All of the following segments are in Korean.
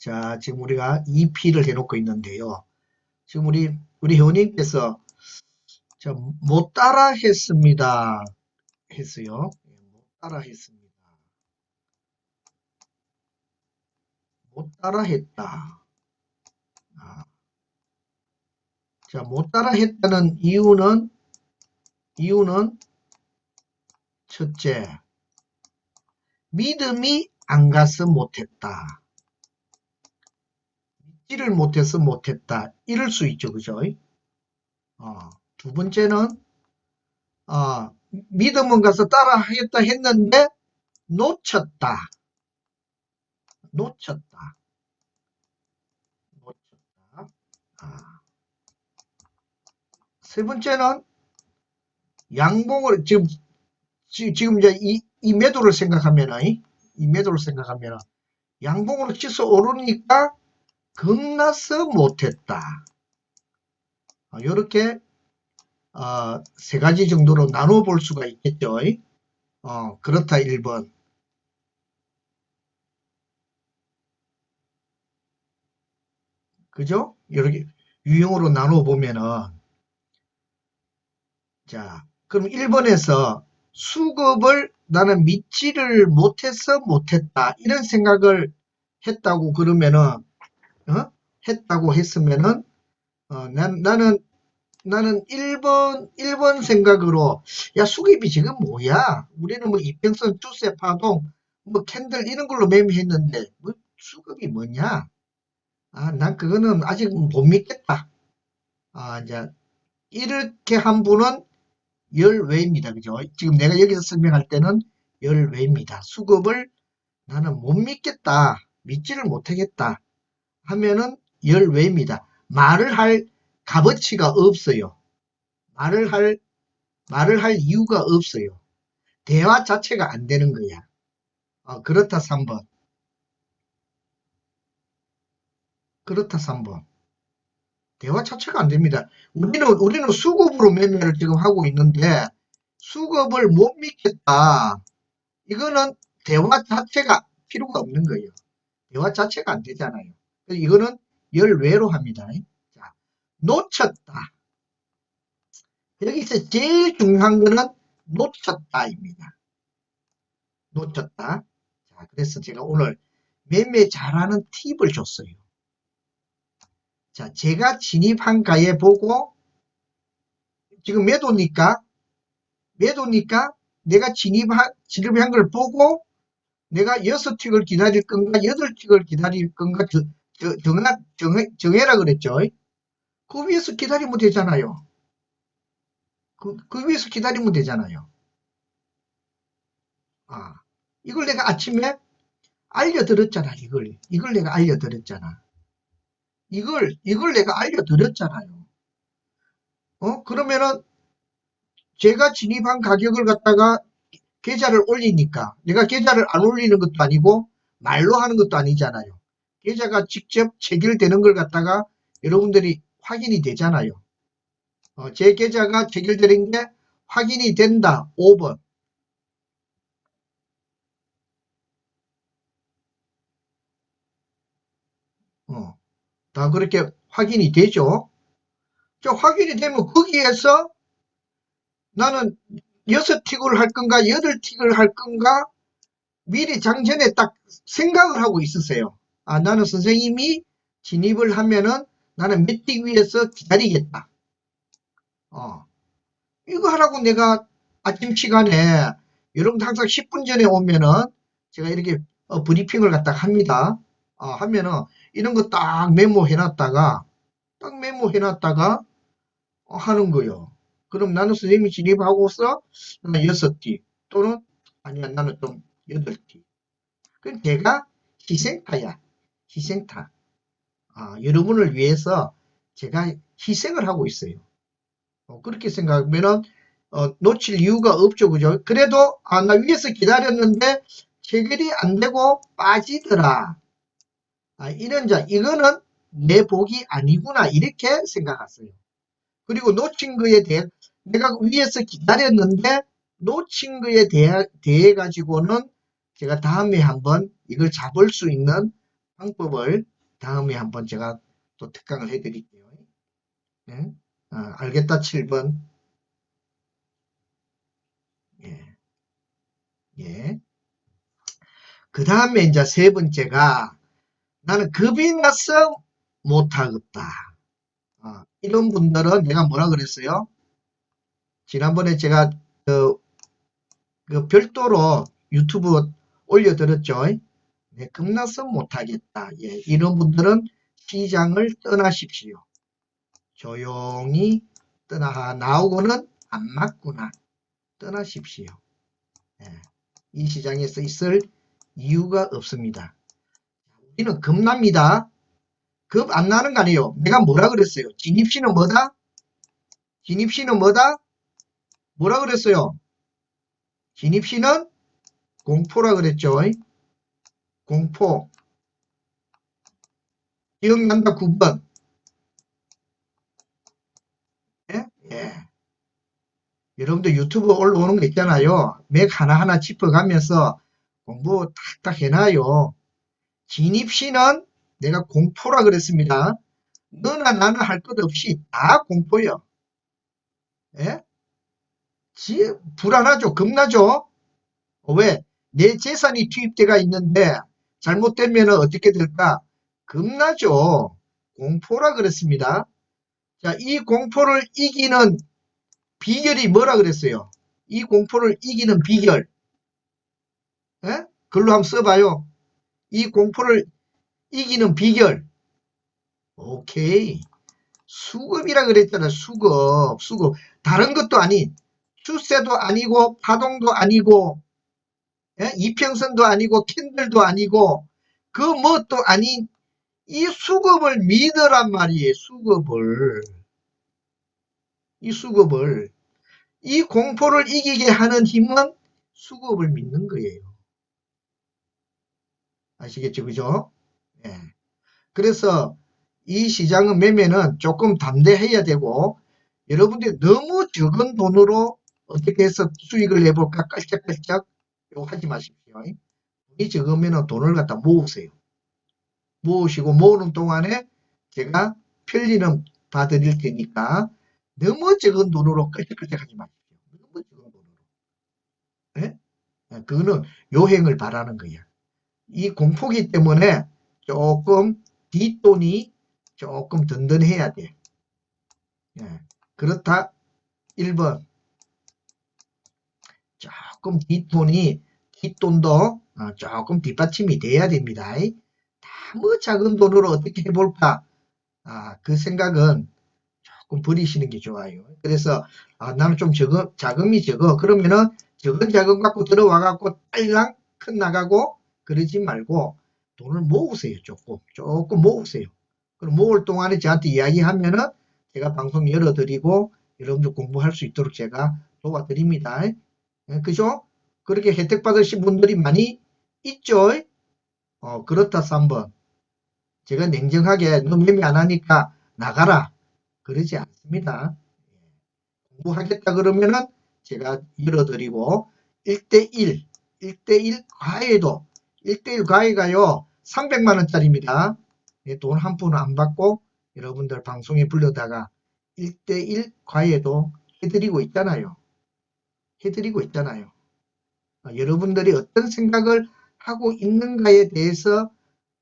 자, 지금 우리가 2P를 해놓고 있는데요. 지금 우리, 우리 회원님께서 자, 못 따라 했습니다. 했어요. 예, 못 따라 했습니다. 못 따라 했다. 아. 자, 못 따라 했다는 이유는, 이유는 첫째, 믿음이 안 가서 못했다. 믿지를 못해서 못했다. 이럴 수 있죠. 그죠? 어, 두 번째는, 어, 믿음은 가서 따라 하겠다 했는데, 놓쳤다. 놓쳤다. 놓쳤다. 아. 세 번째는, 양봉을, 지금, 지- 지금 이제 이, 이 매도를 생각하면, 이 매도를 생각하면, 양봉으로 치서 오르니까 겁나서 못했다. 이렇게 어, 세 가지 정도로 나눠 볼 수가 있겠죠. 어, 그렇다 1번. 그죠? 이렇게 유형으로 나눠 보면은 자, 그럼 1번에서 수급을 나는 믿지를 못해서 못했다. 이런 생각을 했다고 그러면은 어? 했다고 했으면은 어, 난, 나는 나는 1번 1번 생각으로 야 수급이 지금 뭐야? 우리는 뭐 이평선 주세 파동 뭐 캔들 이런 걸로 매매했는데 뭐 수급이 뭐냐? 아, 난 그거는 아직 못 믿겠다. 아, 이제 이렇게 한 분은 열외입니다. 그죠? 지금 내가 여기서 설명할 때는 열외입니다. 수급을 나는 못 믿겠다. 믿지를 못하겠다. 하면은 열외입니다. 말을 할 값어치가 없어요. 말을 할, 말을 할 이유가 없어요. 대화 자체가 안 되는 거야. 어, 그렇다 3번. 그렇다 3번. 대화 자체가 안 됩니다. 우리는, 우리는 수급으로 매매를 지금 하고 있는데, 수급을 못 믿겠다. 이거는 대화 자체가 필요가 없는 거예요. 대화 자체가 안 되잖아요. 이거는 열외로 합니다. 자, 놓쳤다. 여기서 제일 중요한 거는 놓쳤다입니다. 놓쳤다. 자, 그래서 제가 오늘 매매 잘하는 팁을 줬어요. 자, 제가 진입한 가에 보고 지금 매도니까 매도니까 내가 진입한 진입한 걸 보고 내가 여섯 틱을 기다릴 건가 여덟 틱을 기다릴 건가 정해, 정해, 정해라 그랬죠. 그 위에서 기다리면 되잖아요. 그, 그 위에서 기다리면 되잖아요. 아, 이걸 내가 아침에 알려드렸잖아, 이걸. 이걸 내가 알려드렸잖아. 이걸, 이걸 내가 알려드렸잖아요. 어? 그러면은, 제가 진입한 가격을 갖다가 계좌를 올리니까, 내가 계좌를 안 올리는 것도 아니고, 말로 하는 것도 아니잖아요. 계좌가 직접 체결되는 걸 갖다가 여러분들이 확인이 되잖아요. 어, 제 계좌가 체결되는 게 확인이 된다. 5번. 어, 다 그렇게 확인이 되죠. 저 확인이 되면 거기에서 나는 여섯 틱을 할 건가 여덟 틱을 할 건가 미리 장전에 딱 생각을 하고 있으세요. 아 나는 선생님이 진입을 하면은 나는 몇틱 위에서 기다리겠다. 어 이거 하라고 내가 아침 시간에 여러분 항상 10분 전에 오면은 제가 이렇게 어, 브리핑을 갖다 합니다. 어, 하면은 이런 거 딱 메모해 놨다가 딱 메모해 놨다가 어, 하는 거요. 그럼 나는 선생님이 진입하고서 나는 6티 또는 아니야 나는 좀 8티. 그럼 제가 희생타야. 희생타. 아, 여러분을 위해서 제가 희생을 하고 있어요. 어, 그렇게 생각하면은 어, 놓칠 이유가 없죠. 그죠? 그래도 아, 나 위에서 기다렸는데 체결이 안 되고 빠지더라. 아, 이런 자, 이거는 내 복이 아니구나. 이렇게 생각했어요. 그리고 놓친 거에 대해, 내가 위에서 기다렸는데, 놓친 거에 대해, 대해 가지고는 제가 다음에 한번 이걸 잡을 수 있는 방법을 다음에 한번 제가 또 특강을 해드릴게요. 예? 아, 알겠다 7번. 예. 예. 그 다음에 이제 세 번째가 나는 겁이 나서 못하겠다. 아, 이런 분들은 내가 뭐라 그랬어요? 지난번에 제가 그, 그 별도로 유튜브 올려드렸죠. 네, 겁나서 못하겠다. 예, 이런 분들은 시장을 떠나십시오. 조용히 떠나 나오고는 안 맞구나. 떠나십시오. 예, 이 시장에서 있을 이유가 없습니다. 우리는 겁납니다. 겁안 나는 거 아니에요. 내가 뭐라 그랬어요? 진입시는 뭐다? 진입시는 뭐다? 뭐라 그랬어요? 진입시는 공포라 그랬죠. 공포. 기억난다 9번. 예? 예. 여러분들 유튜브 올라오는 거 있잖아요. 맥 하나하나 짚어가면서 공부 탁탁 해놔요. 진입시는 내가 공포라 그랬습니다. 너나 나나 할 것 없이 다 공포요. 예? 지, 불안하죠. 겁나죠. 왜? 내 재산이 투입돼가 있는데 잘못되면 어떻게 될까? 겁나죠. 공포라 그랬습니다. 자, 이 공포를 이기는 비결이 뭐라 그랬어요? 이 공포를 이기는 비결. 예? 글로 한번 써봐요. 이 공포를 이기는 비결. 오케이. 수급이라 그랬잖아. 수급, 수급. 다른 것도 아닌, 추세도 아니고, 파동도 아니고, 예? 이평선도 아니고, 캔들도 아니고, 그 뭣도 아닌 이 수급을 믿으란 말이에요. 수급을. 이 수급을. 이 공포를 이기게 하는 힘은 수급을 믿는 거예요. 아시겠죠? 그죠? 예. 그래서 이 시장은 매매는 조금 담대해야 되고 여러분들이 너무 적은 돈으로 어떻게 해서 수익을 내볼까 깔짝깔짝 이거 하지 마십시오. 돈이 적으면 돈을 갖다 모으세요. 모으시고 모으는 동안에 제가 편리는 봐드릴 테니까 너무 적은 돈으로 깔짝깔짝 하지 마십시오. 너무 적은 돈으로. 예? 예, 그거는 요행을 바라는 거야. 이 공포기 때문에 조금 뒷돈이 조금 든든해야 돼. 예, 그렇다 1번 조금 뒷돈이 뒷돈도 어, 조금 뒷받침이 돼야 됩니다. 다뭐 작은 돈으로 어떻게 해볼까 아, 그 생각은 조금 버리시는 게 좋아요. 그래서 아, 나는 좀 적어, 자금이 적어 그러면은 적은 자금 갖고 들어와 갖고 딸랑 큰 나가고 그러지 말고 돈을 모으세요. 조금. 조금 모으세요. 그럼 모을 동안에 저한테 이야기하면은 제가 방송 열어드리고 여러분들 공부할 수 있도록 제가 도와드립니다. 예, 그죠? 그렇게 혜택 받으신 분들이 많이 있죠? 어, 그렇다 3번. 제가 냉정하게 너 매매 안 하니까 나가라. 그러지 않습니다. 공부하겠다 그러면은 제가 열어드리고 1대1, 1대1 과외도 1대1 과외가요 300만원짜리입니다. 예, 돈한 푼 안 받고 여러분들 방송에 불러다가 1대1 과외도 해드리고 있잖아요. 해드리고 있잖아요. 아, 여러분들이 어떤 생각을 하고 있는가에 대해서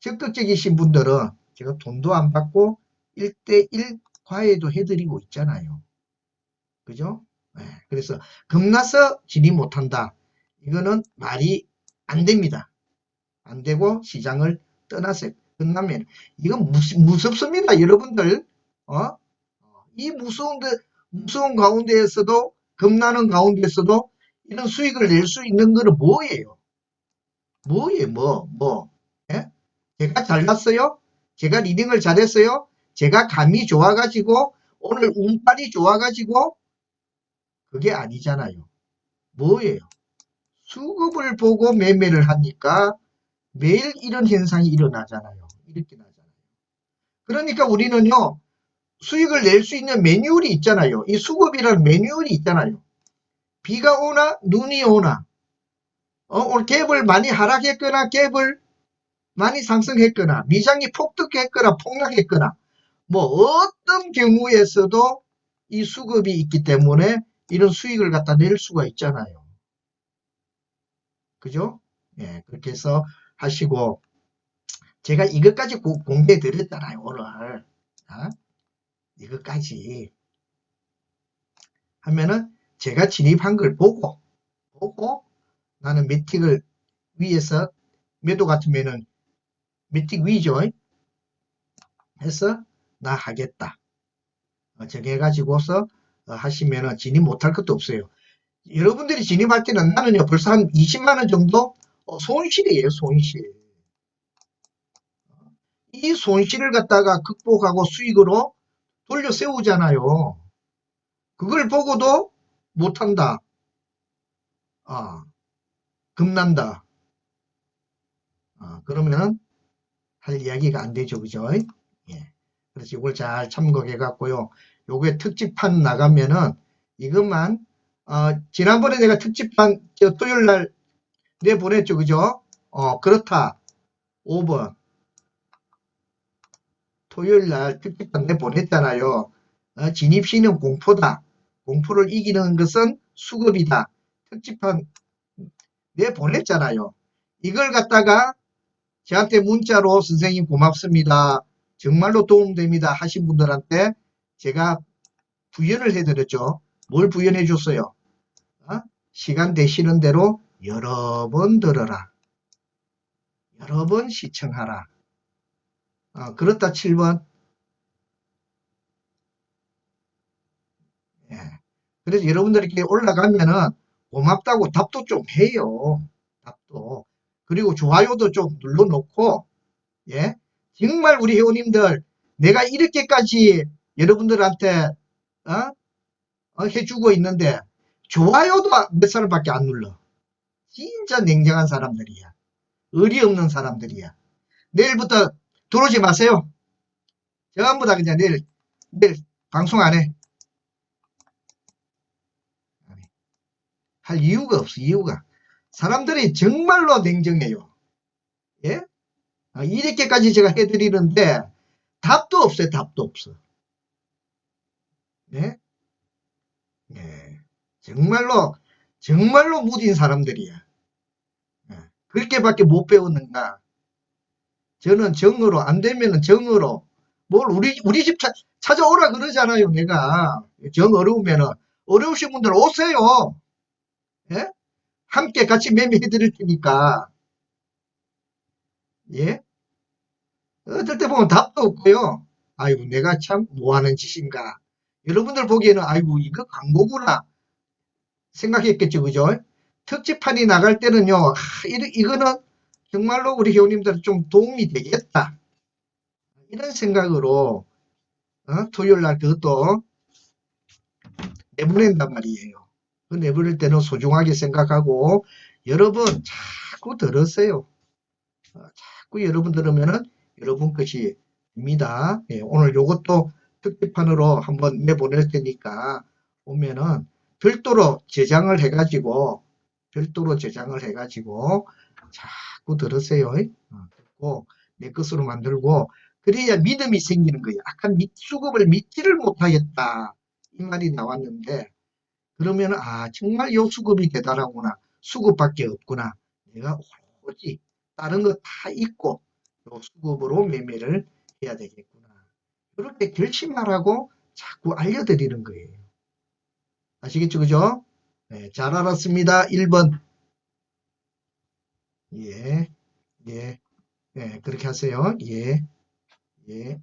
적극적이신 분들은 제가 돈도 안 받고 1대1 과외도 해드리고 있잖아요. 그죠? 네, 그래서 겁나서 진입 못한다. 이거는 말이 안 됩니다. 안 되고 시장을 떠나서 끝나면 이건 무섭, 무섭습니다. 여러분들 어? 이 무서운데 무서운 가운데에서도 겁나는 가운데서도 이런 수익을 낼 수 있는 거는 뭐예요? 뭐예요? 뭐? 뭐? 예? 제가 잘났어요? 제가 리딩을 잘했어요? 제가 감이 좋아가지고 오늘 운빨이 좋아가지고 그게 아니잖아요. 뭐예요? 수급을 보고 매매를 하니까 매일 이런 현상이 일어나잖아요. 이렇게 나잖아요. 그러니까 우리는요, 수익을 낼 수 있는 매뉴얼이 있잖아요. 이 수급이라는 매뉴얼이 있잖아요. 비가 오나 눈이 오나 어, 오늘 갭을 많이 하락했거나 갭을 많이 상승했거나 미장이 폭등했거나 폭락했거나 뭐 어떤 경우에서도 이 수급이 있기 때문에 이런 수익을 갖다 낼 수가 있잖아요. 그죠? 예, 그렇게 해서 하시고 제가 이것까지 고- 공개해 드렸잖아요, 오늘. 어? 이것까지 하면은 제가 진입한 걸 보고 보고 나는 매틱을 위에서 매도 같으면은 매틱 위죠. 해서 나 하겠다. 어, 정해가지고서 어, 하시면은 진입 못할 것도 없어요. 여러분들이 진입할 때는 나는요 벌써 한 20만원 정도 어, 손실이에요 손실. 이 손실을 갖다가 극복하고 수익으로 돌려 세우잖아요. 그걸 보고도 못한다. 아, 겁난다. 아, 그러면 할 이야기가 안 되죠. 그죠? 예. 그래서 이걸 잘 참고해 갖고요. 요게 특집판 나가면은 이것만 어, 지난번에 내가 특집판 저 토요일 날 내보냈죠. 그죠? 어, 그렇다. 5번. 토요일 날 특집판 내보냈잖아요. 어, 진입시는 공포다. 공포를 이기는 것은 수급이다. 특집판 내보냈잖아요. 이걸 갖다가 저한테 문자로 선생님 고맙습니다. 정말로 도움됩니다. 하신 분들한테 제가 부연을 해드렸죠. 뭘 부연해 줬어요? 어? 시간 되시는 대로 여러 번 들어라. 여러 번 시청하라. 어, 그렇다 7번. 예. 그래서 여러분들이 이렇게 올라가면은 고맙다고 답도 좀 해요. 답도. 그리고 좋아요도 좀 눌러놓고, 예. 정말 우리 회원님들, 내가 이렇게까지 여러분들한테, 어? 어, 해주고 있는데, 좋아요도 몇 사람밖에 안 눌러. 진짜 냉정한 사람들이야. 의리 없는 사람들이야. 내일부터 들어오지 마세요. 전부 다 그냥 내일, 내일 방송 안 해. 할 이유가 없어, 이유가. 사람들이 정말로 냉정해요. 예? 아, 이렇게까지 제가 해드리는데, 답도 없어요, 답도 없어. 예? 예. 정말로, 정말로 무딘 사람들이야. 예. 그렇게밖에 못 배웠는가. 저는 정으로, 안 되면은 정으로, 뭘 우리, 우리 집 차, 찾아오라 그러잖아요, 내가. 정 어려우면은. 어려우신 분들 오세요. 예? 함께 같이 매매해 드릴 테니까. 예? 어떨 때 보면 답도 없고요. 아이고, 내가 참 뭐하는 짓인가. 여러분들 보기에는, 아이고, 이거 광고구나. 생각했겠죠, 그죠? 특집판이 나갈 때는요, 하, 이, 이거는 정말로 우리 회원님들 좀 도움이 되겠다. 이런 생각으로, 어? 토요일 날 그것도 내보낸단 말이에요. 그 내보낼 때는 소중하게 생각하고, 여러분, 자꾸 들으세요. 어, 자꾸 여러분 들으면은 여러분 것이 입니다. 예, 오늘 요것도 특집판으로 한번 내보낼 테니까 오면은 별도로 저장을 해가지고 별도로 저장을 해가지고 자꾸 들으세요. 어, 듣고 내 것으로 만들고 그래야 믿음이 생기는 거예요. 아까 믿- 수급을 믿지를 못하겠다 이 말이 나왔는데 그러면 아 정말 요 수급이 대단하구나 수급밖에 없구나 내가 오직 다른 거다 잊고 요 수급으로 매매를 해야 되겠구나 이렇게 결심하라고 자꾸 알려드리는 거예요. 아시겠죠? 그죠? 네, 잘 알았습니다. 1번. 예, 예, 예, 그렇게 하세요. 예, 예.